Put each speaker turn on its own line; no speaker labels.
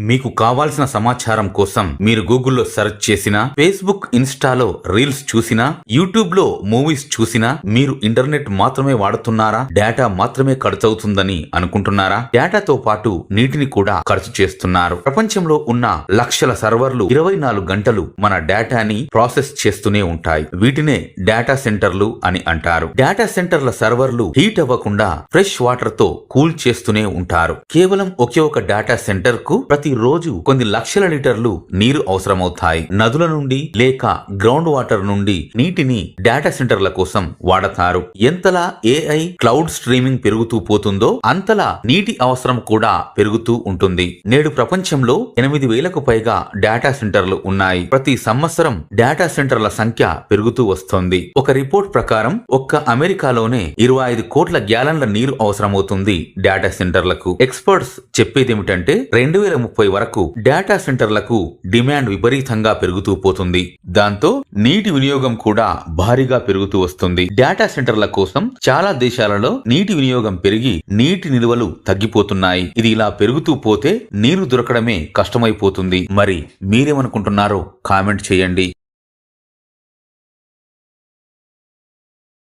మీకు కావాల్సిన సమాచారం కోసం మీరు గూగుల్లో సెర్చ్ చేసినా ఫేస్బుక్ ఇన్స్టాలో రీల్స్ చూసినా యూట్యూబ్లో మూవీస్ చూసినా మీరు ఇంటర్నెట్ మాత్రమే వాడుతున్నారా? డేటా మాత్రమే ఖర్చు అవుతుందని అనుకుంటున్నారా? డేటాతో పాటు నీటిని కూడా ఖర్చు చేస్తున్నారు. ప్రపంచంలో ఉన్న లక్షల సర్వర్లు ఇరవై నాలుగు గంటలు మన డేటాని ప్రాసెస్ చేస్తూనే ఉంటాయి. వీటినే డేటా సెంటర్లు అని అంటారు. డేటా సెంటర్ల సర్వర్లు హీట్ అవ్వకుండా ఫ్రెష్ వాటర్తో కూల్ చేస్తూనే ఉంటారు. కేవలం ఒకే ఒక డేటా సెంటర్కు ప్రతి రోజు కొన్ని లక్షల లీటర్లు నీరు అవసరమవుతాయి. నదుల నుండి లేక గ్రౌండ్ వాటర్ నుండి నీటిని డేటా సెంటర్ల కోసం వాడతారు. ఎంతలా ఏఐ క్లౌడ్ స్ట్రీమింగ్ పెరుగుతూ పోతుందో అంతలా నీటి అవసరం కూడా పెరుగుతూ ఉంటుంది. నేడు ప్రపంచంలో ఎనిమిది వేలకు పైగా డేటా సెంటర్లు ఉన్నాయి. ప్రతి సంవత్సరం డేటా సెంటర్ల సంఖ్య పెరుగుతూ వస్తోంది. ఒక రిపోర్ట్ ప్రకారం ఒక్క అమెరికాలోనే ఇరవై ఐదు కోట్ల గ్యాలన్ల నీరు అవసరమవుతుంది డేటా సెంటర్లకు. ఎక్స్పర్ట్స్ చెప్పేది ఏమిటంటే రెండు వేల ముప్పై వరకు డేటా సెంటర్లకు డిమాండ్ విపరీతంగా పెరుగుతూ పోతుంది. దాంతో నీటి వినియోగం కూడా భారీగా పెరుగుతూ వస్తుంది. డేటా సెంటర్ల కోసం చాలా దేశాలలో నీటి వినియోగం పెరిగి నీటి నిల్వలు తగ్గిపోతున్నాయి. ఇది ఇలా పెరుగుతూ పోతే నీరు దొరకడమే కష్టమైపోతుంది. మరి మీరేమనుకుంటున్నారో కామెంట్ చేయండి.